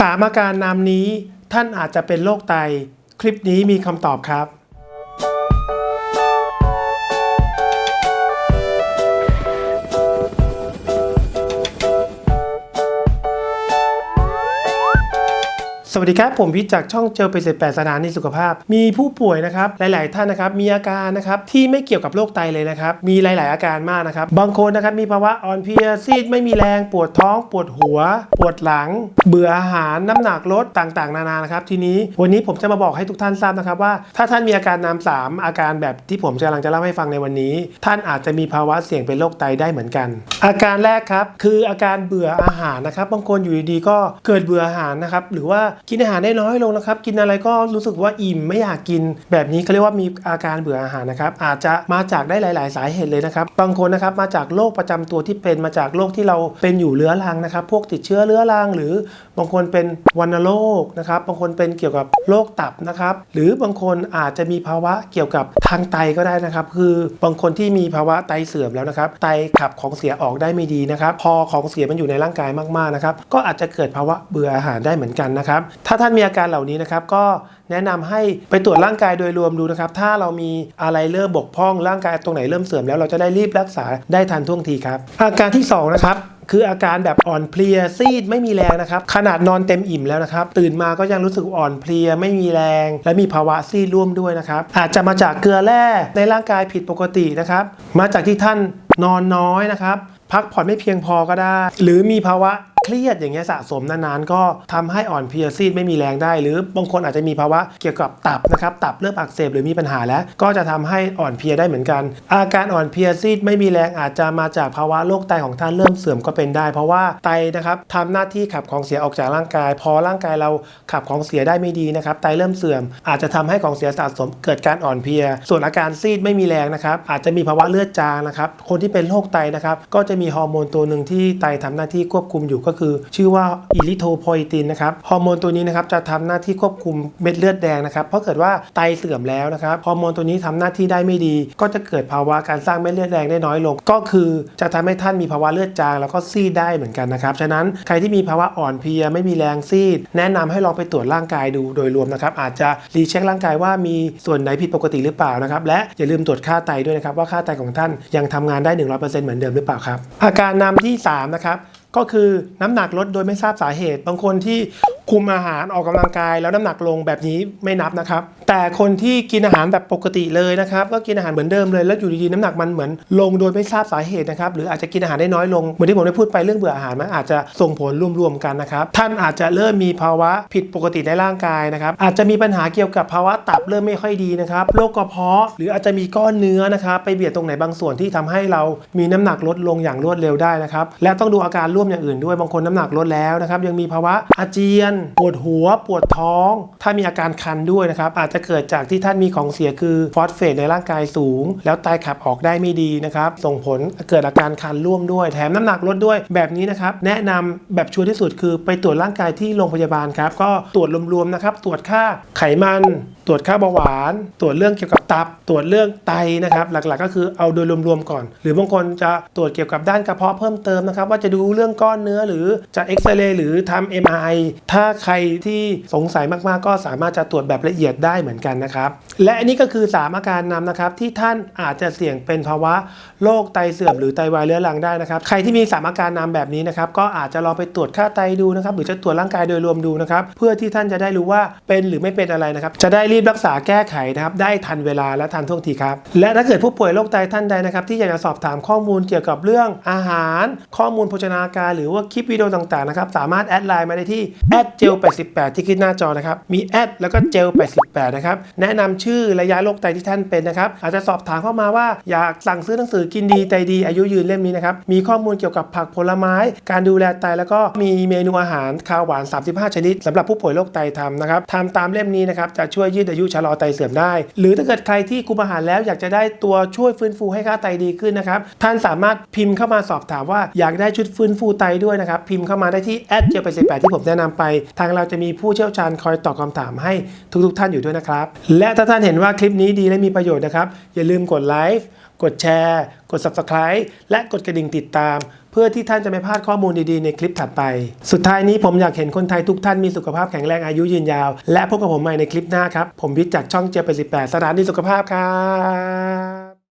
สามอาการนามนี้ท่านอาจจะเป็นโรคไต คลิปนี้มีคำตอบครับ วัสดีครับ ผมพิจากช่องเจอไปเสร็จแปดสถานีสุขภาพ มีผู้ป่วยนะครับหลาย ๆ ท่านนะครับมีอาการนะครับที่ไม่เกี่ยวกับโรคไตเลยนะครับมีหลาย ๆ อาการมากนะครับบางคนนะครับมีภาวะอ่อนเพลียซีดไม่มีแรงปวดท้อง ปวดหัว ปวดหลัง เบื่ออาหารน้ำหนักลดต่าง ๆ นานานะครับทีนี้วันนี้ผมจะมาบอกให้ทุกท่านทราบนะครับว่า ถ้าท่านมีอาการนามสามอาการแบบที่ผมกำลังจะเล่าให้ฟังในวันนี้ ท่านอาจจะมีภาวะเสี่ยงเป็นโรคไตได้เหมือนกัน อาการแรกครับคืออาการเบื่ออาหารนะครับบางคนอยู่ดี ๆ ก็เกิดเบื่ออาหารนะครับหรือว่ากินอาหารได้น้อยลงนะครับ กินอะไรก็รู้สึกว่าอิ่มไม่อยากกิน แบบนี้เขาเรียกว่ามีอาการเบื่ออาหารนะครับ อาจจะมาจากได้หลาย ๆ สาเหตุเลยนะครับ บางคนนะครับมาจากโรคประจำตัวที่เป็นมาจากโรคที่เราเป็นอยู่เรื้อรังนะครับ พวกติดเชื้อเรื้อรังหรือบางคนเป็นวัณโรคนะครับ บางคนเป็นเกี่ยวกับโรคตับนะครับ หรือบางคนอาจจะมีภาวะเกี่ยวกับทางไตก็ได้นะครับ คือบางคนที่มีภาวะไตเสื่อมแล้วนะครับ ไตขับของเสียออกได้ไม่ดีนะครับ พอของเสียมันอยู่ในร่างกายมาก ๆ นะครับ ก็อาจจะเกิดภาวะเบื่ออาหารได้เหมือนกันนะครับถ้าท่านมีอาการเหล่านี้นะครับก็แนะนำให้ไปตรวจร่างกายโดยรวมดูนะครับ ถ้าเรามีอะไรเริ่มบกพร่องร่างกายตรงไหนเริ่มเสื่อมแล้วเราจะได้รีบรักษาได้ทันท่วงทีครับ อาการที่สองนะครับคืออาการแบบอ่อนเพลียซีดไม่มีแรงนะครับ ขนาดนอนเต็มอิ่มแล้วนะครับ ตื่นมาก็ยังรู้สึกอ่อนเพลียไม่มีแรง และมีภาวะซีดร่วมด้วยนะครับ อาจจะมาจากเกลือแร่ในร่างกายผิดปกตินะครับ มาจากที่ท่านนอนน้อยนะครับ พักผ่อนไม่เพียงพอก็ได้ หรือมีภาวะ เครียดอย่างเงี้ยสะสมนานๆ ก็ทำให้อ่อนเพลียซีดไม่มีแรงได้ หรือบางคนอาจจะมีภาวะเกี่ยวกับตับนะครับตับเริ่มอักเสบหรือมีปัญหาแล้ว ก็จะทำให้อ่อนเพลียได้เหมือนกัน อาการอ่อนเพลียซีดไม่มีแรงอาจจะมาจากภาวะโรคไตของท่านเริ่มเสื่อมก็เป็นได้ เพราะว่าไตนะครับทำหน้าที่ขับของเสียออกจากร่างกาย พอร่างกายเราขับของเสียได้ไม่ดีนะครับไตเริ่มเสื่อม อาจจะทำให้ของเสียสะสมเกิดการอ่อนเพลีย ส่วนอาการซีดไม่มีแรงนะครับอาจจะมีภาวะเลือดจางนะครับคนที่เป็นโรคไตนะครับก็จะมีฮอร์โมนตัวหนึ่งที่ไตทำหน้าที่ควบคุมอยู่ก็คือ ชื่อว่าอิริโทโพอิตินนะครับฮอร์โมนตัวนี้นะครับจะทำหน้าที่ควบคุมเม็ดเลือดแดงนะครับเพราะเกิดว่าไตเสื่อมแล้วนะครับฮอร์โมนตัวนี้ทำหน้าที่ได้ไม่ดี ก็จะเกิดภาวะการสร้างเม็ดเลือดแดงได้น้อยลง ก็คือจะทำให้ท่านมีภาวะเลือดจางแล้วก็ซีดได้เหมือนกันนะครับฉะนั้นใครที่มีภาวะอ่อนเพลียไม่มีแรงซีด แนะนำให้ลองไปตรวจร่างกายดูโดยรวมนะครับอาจจะรีเช็คร่างกายว่ามีส่วนไหนผิดปกติหรือเปล่านะครับและอย่าลืมตรวจค่าไตด้วยนะครับว่าค่าไตของท่านยังทำงานได้ 100%เหมือนเดิมหรือเปล่าครับอาการนำที่สามนะครับ ก็คือน้ำหนักลดโดยไม่ทราบสาเหตุ บางคนที่ คุมอาหารออกกำลังกายแล้วน้ำหนักลงแบบนี้ไม่นับนะครับ แต่คนที่กินอาหารแบบปกติเลยนะครับก็กินอาหารเหมือนเดิมเลยแล้วอยู่ดีๆน้ำหนักมันเหมือนลงโดยไม่ทราบสาเหตุนะครับหรืออาจจะกินอาหารได้น้อยลงเหมือนที่ผมได้พูดไปเรื่องเบื่ออาหารมันอาจจะส่งผลรวมๆกันนะครับท่านอาจจะเริ่มมีภาวะผิดปกติในร่างกายนะครับอาจจะมีปัญหาเกี่ยวกับภาวะตับเริ่มไม่ค่อยดีนะครับโรคกระเพาะ หรืออาจจะมีก้อนเนื้อนะครับไปเบียดตรงไหนบางส่วนที่ทำให้เรามีน้ำหนักลดลงอย่างรวดเร็วได้นะครับและต้องดูอาการร่วมอย่างอื่นด้วยบางคนน้ำหนักลดแล้วนะครับยังมีภาวะอาเจียนปวดหัว ปวดท้อง ถ้ามีอาการคันด้วยนะครับ อาจจะเกิดจากที่ท่านมีของเสียคือฟอสเฟตในร่างกายสูง แล้วไตขับออกได้ไม่ดีนะครับ ส่งผลเกิดอาการคันร่วมด้วย แถมน้ำหนักลดด้วย แบบนี้นะครับ แนะนำแบบชัวร์ที่สุดคือไปตรวจร่างกายที่โรงพยาบาลครับ ก็ตรวจรวมๆนะครับ ตรวจค่าไขมัน ตรวจค่าเบาหวาน ตรวจเรื่องเกี่ยวกับตับ ตรวจเรื่องไตนะครับ หลักๆ ก็คือเอาโดยรวมๆก่อน หรือบางคนจะตรวจเกี่ยวกับด้านกระเพาะเพิ่มเติมนะครับ ว่าจะดูเรื่องก้อนเนื้อหรือจะเอ็กซเรย์หรือทำ MRI ถ้าใครที่สงสัยมากๆ ก็สามารถจะตรวจแบบละเอียดได้เหมือนกันนะครับ และอันนี้ก็คือ 3 อาการนำนะครับที่ท่านอาจจะเสี่ยงเป็นภาวะโรคไตเสื่อมหรือไตวายเรื้อรังได้นะครับ ใครที่มี 3 อาการนำแบบนี้นะครับก็อาจจะลองไปตรวจค่าไตดูนะครับหรือจะตรวจร่างกายโดยรวมดูนะครับเพื่อที่ท่านจะได้รู้ว่าเป็นหรือไม่เป็นอะไรนะครับจะได้รีบรักษาแก้ไขนะครับได้ทันเวลาและทันท่วงทีครับและถ้าเกิดผู้ป่วยโรคไตท่านใดนะครับที่อยากจะสอบถามข้อมูลเกี่ยวกับเรื่องอาหาร ข้อมูลโภชนาการ หรือว่าคลิปวิดีโอต่างๆนะครับสามารถแอดไลน์มาได้ที่เจล 88 ที่ขึ้นหน้าจอนะครับ มีแอดแล้วก็เจล 88 นะครับ แนะนำชื่อระยะโรคไตที่ท่านเป็นนะครับ อาจจะสอบถามเข้ามาว่าอยากสั่งซื้อหนังสือกินดีไตดีอายุยืนเล่มนี้นะครับ มีข้อมูลเกี่ยวกับผักผลไม้ การดูแลไตแล้วก็มีเมนูอาหารคาวหวาน 35 ชนิดสำหรับผู้ป่วยโรคไตทำนะครับทำตามเล่มนี้นะครับจะช่วยยืดอายุชะลอไตเสื่อมได้ หรือถ้าเกิดใครที่คุมอาหารแล้วอยากจะได้ตัวช่วยฟื้นฟูให้ค่าไตดีขึ้นนะครับท่านสามารถพิมพ์เข้ามาสอบถามว่าอยากได้ชุดฟื้นฟูไตด้วยนะครับพิมพ์เข้ามาได้ที่แอดเจลไป18ที่ผมแนะนำไปทางเราจะมีผู้เชี่ยวชาญคอยตอบคำถามให้ทุกๆ ท่านอยู่ด้วยนะครับ และถ้าท่านเห็นว่าคลิปนี้ดีและมีประโยชน์นะครับ อย่าลืมกดไลค์กดแชร์ กด subscribe และกดกระดิ่งติดตาม เพื่อที่ท่านจะไม่พลาดข้อมูลดีๆในคลิปถัดไป สุดท้ายนี้ผมอยากเห็นคนไทยทุกท่านมีสุขภาพแข็งแรงอายุยืนยาว และพบกับผมใหม่ในคลิปหน้าครับ ผมพิษจากช่องเจไป18สถานีสุขภาพครับ